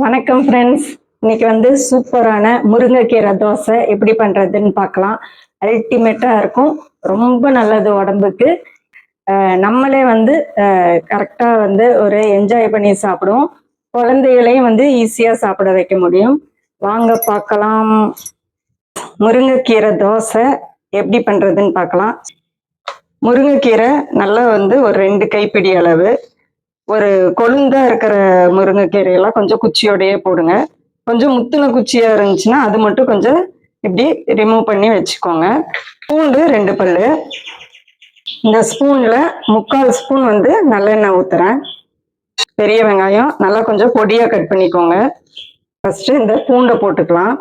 வணக்கம் ஃப்ரெண்ட்ஸ் இன்னைக்கு வந்து சூப்பரான முருங்கைக்கீரை தோசை எப்படி பண்றதுன்னு பார்க்கலாம். அல்டிமேட்டா இருக்கும். ரொம்ப நல்லது உடம்புக்கு. நம்மளே வந்து கரெக்டாக வந்து ஒரு என்ஜாய் பண்ணி சாப்பிடுவோம். குழந்தைகளையும் வந்து ஈஸியாக சாப்பிட வைக்க முடியும். வாங்க பார்க்கலாம். முருங்கைக்கீரை தோசை எப்படி பண்ணுறதுன்னு பார்க்கலாம். முருங்கைக்கீரை நல்லா வந்து ஒரு ரெண்டு கைப்பிடி அளவு. ஒரு கொழுந்தா இருக்கிற முருங்கைக்கீரையெல்லாம் கொஞ்சம் குச்சியோடையே போடுங்க. கொஞ்சம் முத்துன குச்சியா இருந்துச்சுன்னா அது மட்டும் கொஞ்சம் இப்படி ரிமூவ் பண்ணி வச்சுக்கோங்க. பூண்டு ரெண்டு பல் இந்த ஸ்பூன்ல முக்கால் ஸ்பூன் வந்து நல்லெண்ணெய் ஊத்துறேன். பெரிய வெங்காயம் நல்லா கொஞ்சம் பொடியா கட் பண்ணிக்கோங்க. ஃபர்ஸ்ட் இந்த பூண்டை போட்டுக்கலாம்.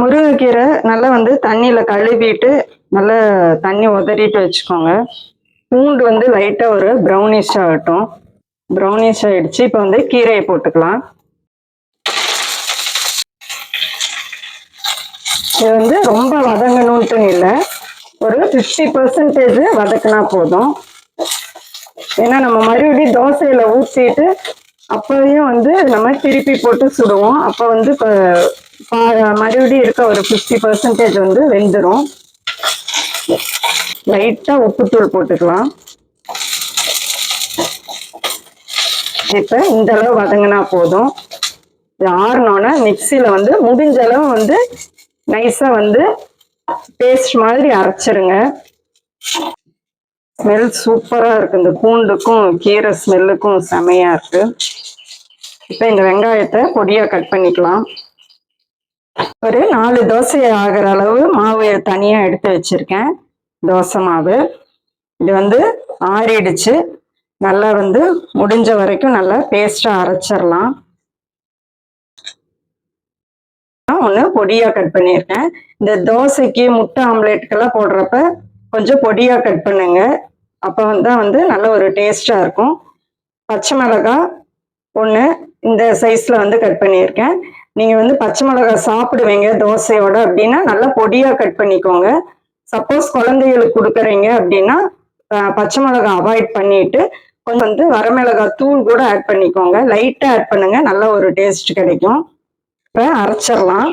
முருங்கைக்கீரை நல்லா வந்து தண்ணியில கழுவிட்டு நல்லா தண்ணி உதறிட்டு வச்சுக்கோங்க. பூண்டு வந்து லைட்டாக ஒரு ப்ரௌனிஷ் ஆகட்டும் ப்ரௌனிஷ் ஆகிடுச்சு இப்போ வந்து கீரையை போட்டுக்கலாம். இது வந்து ரொம்ப வதங்கணும்ட்டு இல்லை. ஒரு ஃபிஃப்டி பர்சன்டேஜ் வதக்குனா போதும். ஏன்னா நம்ம மறுபடியும் தோசையில் ஊற்றிட்டு அப்போதையும் வந்து நம்ம திருப்பி போட்டு சுடுவோம். அப்போ வந்து மறுபடியும் இருக்க ஒரு ஃபிஃப்டி பர்சன்டேஜ் வந்து வெந்துடும் லைட்டாக உப்புத்தூள் போட்டுக்கலாம். இப்போ இந்த அளவு வதங்கினா போதும். இது ஆறினோன்னா மிக்சியில் வந்து முடிஞ்ச அளவு வந்து நைஸாக வந்து பேஸ்ட் மாதிரி அரைச்சிருங்க. ஸ்மெல் சூப்பராக இருக்கு. இந்த பூண்டுக்கும் கீரை ஸ்மெல்லுக்கும் செமையாக இருக்கு. இப்போ இந்த வெங்காயத்தை பொடியாக கட் பண்ணிக்கலாம். ஒரு நாலு தோசை ஆகிற அளவு மாவு தனியாக எடுத்து வச்சுருக்கேன். தோசை மாவு. இது வந்து ஆறிடுச்சு. நல்லா வந்து முடிஞ்ச வரைக்கும் நல்லா பேஸ்ட்டாக அரைச்சிடலாம். ஒன்று பொடியாக கட் பண்ணியிருக்கேன். இந்த தோசைக்கு முட்டை ஆம்லேட்டுக்கெல்லாம் போடுறப்ப கொஞ்சம் பொடியாக கட் பண்ணுங்க. அப்போ வந்து வந்து நல்ல ஒரு டேஸ்ட்டாக இருக்கும். பச்சை மிளகாய் ஒன்று இந்த சைஸில் வந்து கட் பண்ணியிருக்கேன். நீங்க வந்து பச்சை மிளகாய் சாப்பிடுவீங்க தோசையோட அப்படின்னா நல்லா பொடியா கட் பண்ணிக்கோங்க. சப்போஸ் குழந்தைகளுக்கு கொடுக்குறீங்க அப்படின்னா பச்சை மிளகாய் அவாய்ட் பண்ணிட்டு கொஞ்சம் வந்து வரமிளகாய் தூள் கூட ஆட் பண்ணிக்கோங்க. லைட்டா ஆட் பண்ணுங்க நல்ல ஒரு டேஸ்ட் கிடைக்கும். இப்போ அரைச்சிடலாம்.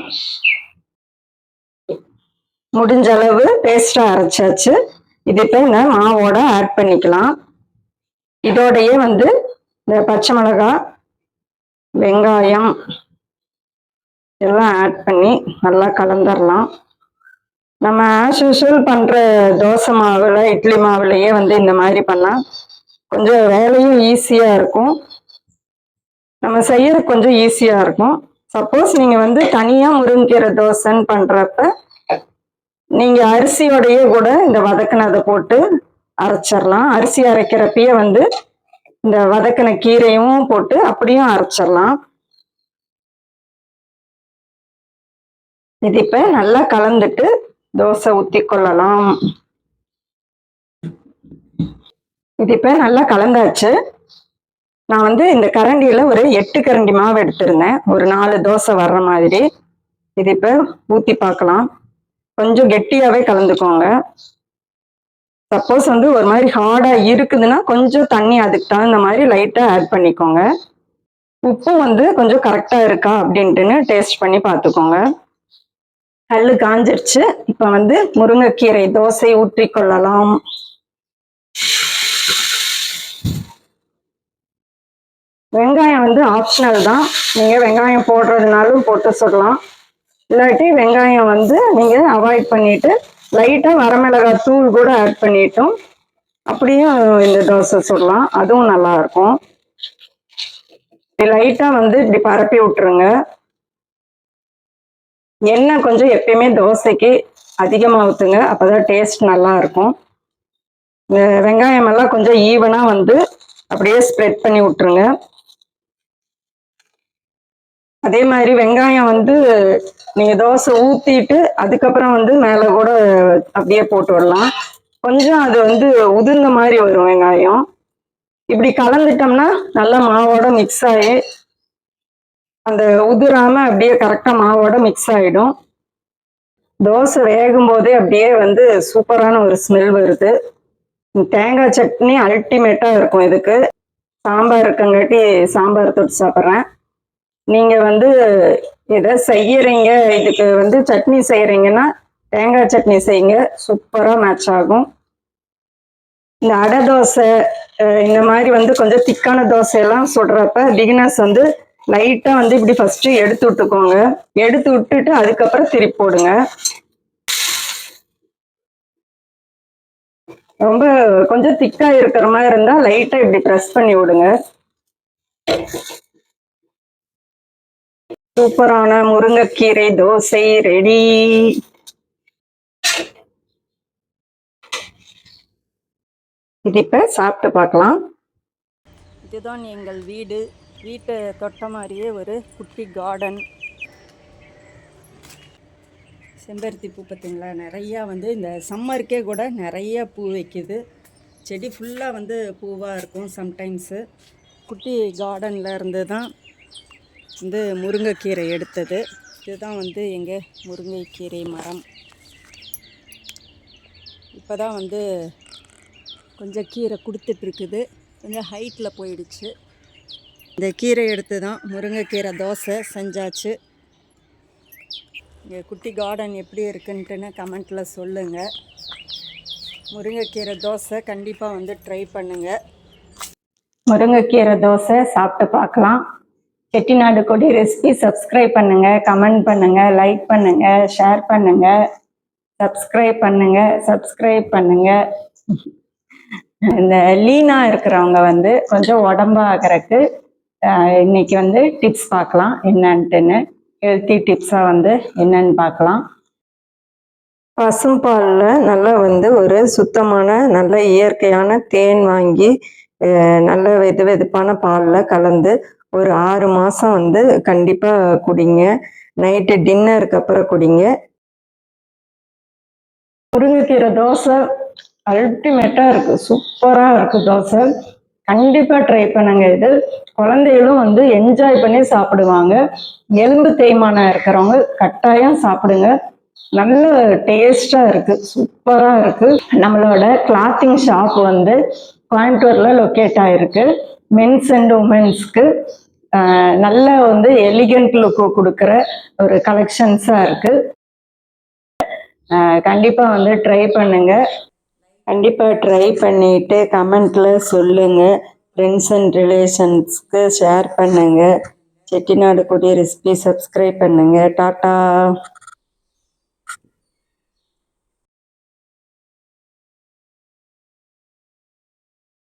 முடிஞ்ச அளவு பேஸ்டா அரைச்சாச்சு. இது இப்போ இந்த மாவோட ஆட் பண்ணிக்கலாம். இதோடையே வந்து இந்த பச்சை மிளகாய் வெங்காயம் எல்லாம் ஆட் பண்ணி நல்லா கலந்துடலாம் நம்ம ஆஸ் யூஷுவல் பண்ணுற தோசை மாவில் இட்லி மாவுலையே வந்து இந்த மாதிரி பண்ணால் கொஞ்சம் வேலையும் ஈஸியாக இருக்கும். நம்ம செய்யறது கொஞ்சம் ஈஸியாக இருக்கும். சப்போஸ் நீங்கள் வந்து தனியாக முருங்கிற தோசைன்னு பண்ணுறப்ப நீங்கள் அரிசியோடையே கூட இந்த வதக்குனதை போட்டு அரைச்சிடலாம் அரிசி அரைக்கிறப்பயே வந்து இந்த வதக்கின கீரையும் போட்டு அப்படியும் அரைச்சிடலாம் இது இப்ப நல்லா கலந்துட்டு தோசை ஊத்தி கொள்ளலாம். இது இப்ப நல்லா கலந்தாச்சு. நான் வந்து இந்த கரண்டியில ஒரு எட்டு கரண்டி மாவு எடுத்திருந்தேன். ஒரு நாலு தோசை வர்ற மாதிரி. இது இப்ப ஊத்தி பார்க்கலாம் கொஞ்சம் கெட்டியாவே கலந்துக்கோங்க. சப்போஸ் வந்து ஒரு மாதிரி ஹார்டா இருக்குதுன்னா கொஞ்சம் தண்ணி அதுக்கு தகுந்த மாதிரி லைட்டா ஆட் பண்ணிக்கோங்க. உப்பு வந்து கொஞ்சம் கரெக்டா இருக்கா அப்படின்ட்டுன்னு டேஸ்ட் பண்ணி பார்த்துக்கோங்க கல் காஞ்சிருச்சு. இப்ப வந்து முருங்கைக்கீரை தோசை ஊற்றி கொள்ளலாம். வெங்காயம் வந்து ஆப்ஷனல் தான். நீங்க வெங்காயம் போடுறதுனாலும் போட்டு சொல்லலாம் இல்லாட்டி வெங்காயம் வந்து நீங்க அவாய்ட் பண்ணிட்டு லைட்டா வரமிளகாய் தூள் கூட ஆட் பண்ணிட்டோம். அப்படியும் இந்த தோசை சுடலாம். அதுவும் நல்லா இருக்கும். லைட்டா வந்து இப்படி பரப்பி விட்டுருங்க. எண்ணெய் கொஞ்சம் எப்பயுமே தோசைக்கு அதிகமாக ஊற்றுங்க அப்பதான் டேஸ்ட் நல்லா இருக்கும் இந்த வெங்காயம் எல்லாம் கொஞ்சம் ஈவனாக வந்து அப்படியே ஸ்ப்ரெட் பண்ணி விட்டுருங்க. அதே மாதிரி வெங்காயம் வந்து நீங்கள் தோசை ஊத்திட்டு அதுக்கப்புறம் வந்து மேலே கூட அப்படியே போட்டு விடலாம். கொஞ்சம் அது வந்து உதிர்ந்த மாதிரி வரும் வெங்காயம். இப்படி கலந்துட்டோம்னா நல்லா மாவோட மிக்ஸ் ஆகி அந்த உதிராம அப்படியே கரெக்டா மாவோட மிக்ஸ் ஆயிடும். தோசை வேகும் போதே அப்படியே வந்து சூப்பரான ஒரு ஸ்மெல் வருது. தேங்காய் சட்னி அல்டிமேட்டா இருக்கும் இதுக்கு. சாம்பார் இருக்கங்காட்டி சாம்பார் தொட்டு சாப்பிட்றேன். நீங்க வந்து எதை செய்யறீங்க இதுக்கு வந்து சட்னி செய்யறீங்கன்னா தேங்காய் சட்னி செய்யுங்க. சூப்பரா மேட்ச் ஆகும். இந்த அடை தோசை இந்த மாதிரி வந்து கொஞ்சம் திக்கான தோசை எல்லாம் சுடுறப்ப பிகினர்ஸ் வந்து லைட்டா வந்து இப்படி ஃபர்ஸ்ட் எடுத்து விட்டுக்கோங்க. எடுத்து விட்டுட்டு அதுக்கப்புறம் திருப்பி போடுங்க. ரொம்ப கொஞ்சம் திக்கா இருக்கிற மாதிரி இருந்தா லைட்டா இப்படி ப்ரெஸ் பண்ணி விடுங்க. சூப்பரான முருங்கைக்கீரை தோசை ரெடி இது இப்ப சாப்பிட்டு பார்க்கலாம். இதுதான் எங்கள் வீடு. வீட்டை தொட்ட மாதிரியே ஒரு குட்டி கார்டன் செம்பருத்தி பூ பார்த்திங்களா? நிறையா வந்து இந்த சம்மருக்கே கூட நிறைய பூ வைக்குது. செடி ஃபுல்லாக வந்து பூவாக இருக்கும் சம்டைம்ஸு குட்டி கார்டனில் இருந்து தான் வந்து முருங்கைக்கீரை எடுத்தது. இதுதான் வந்து எங்கள் முருங்கைக்கீரை மரம். இப்போ தான் வந்து கொஞ்சம் கீரை கொடுத்துட்ருக்குது கொஞ்சம் ஹைட்டில் போயிடுச்சு. இந்த கீரை எடுத்து தான் முருங்கைக்கீரை தோசை செஞ்சாச்சு. இங்கே குட்டி கார்டன் எப்படி இருக்குன்ட்டுன்னு கமெண்ட்டில் சொல்லுங்கள் முருங்கைக்கீரை தோசை கண்டிப்பாக வந்து ட்ரை பண்ணுங்கள் முருங்கைக்கீரை தோசை சாப்பிட்டு பார்க்கலாம். செட்டிநாடு கொடி ரெசிபி சப்ஸ்கிரைப் பண்ணுங்கள் கமெண்ட் பண்ணுங்கள் லைக் பண்ணுங்கள் ஷேர் பண்ணுங்கள் சப்ஸ்கிரைப் பண்ணுங்கள் சப்ஸ்கிரைப் பண்ணுங்கள் இந்த லீனா இருக்கிறவங்க வந்து கொஞ்சம் உடம்பாகிறதுக்கு இன்னைக்கு வந்து டிப்ஸ் பார்க்கலாம். என்னன்ட்டுன்னு. ஹெல்த்தி டிப்ஸாக வந்து என்னன்னு பார்க்கலாம். பசும்பாலில் நல்லா வந்து ஒரு சுத்தமான நல்ல இயற்கையான தேன் வாங்கி நல்ல வெது வெதுப்பான பாலில் கலந்து ஒரு ஆறு மாதம் வந்து கண்டிப்பாக குடிங்க. நைட்டு டின்னருக்கு அப்புறம் குடிங்க. முருங்கைக்கீரை தோசை அல்டிமேட்டாக இருக்கு. சூப்பராக இருக்கு தோசை. கண்டிப்பாக ட்ரை பண்ணுங்க. இது குழந்தைகளும் வந்து என்ஜாய் பண்ணி சாப்பிடுவாங்க. எலும்பு தேய்மானம் இருக்கிறவங்க கட்டாயம் சாப்பிடுங்க. நல்ல டேஸ்டா இருக்கு. சூப்பரா இருக்கு. நம்மளோட கிளாத்திங் ஷாப் வந்து கோயம்புத்தூர்ல லொக்கேட் ஆயிருக்கு. மென்ஸ் அண்ட் உமன்ஸ்க்கு நல்ல வந்து எலிகண்ட் லுக்கு கொடுக்குற ஒரு கலெக்ஷன்ஸா இருக்கு. கண்டிப்பாக கண்டிப்பா வந்து ட்ரை பண்ணுங்க. கண்டிப்பாக ட்ரை பண்ணிட்டு கமெண்ட்ல சொல்லுங்க. ஃப்ரெண்ட்ஸ் அண்ட் ரிலேஷன்ஸ்க்கு ஷேர் பண்ணுங்க. செட்டிநாடு கொடி ரெசிபி சப்ஸ்கிரைப் பண்ணுங்க. டாட்டா.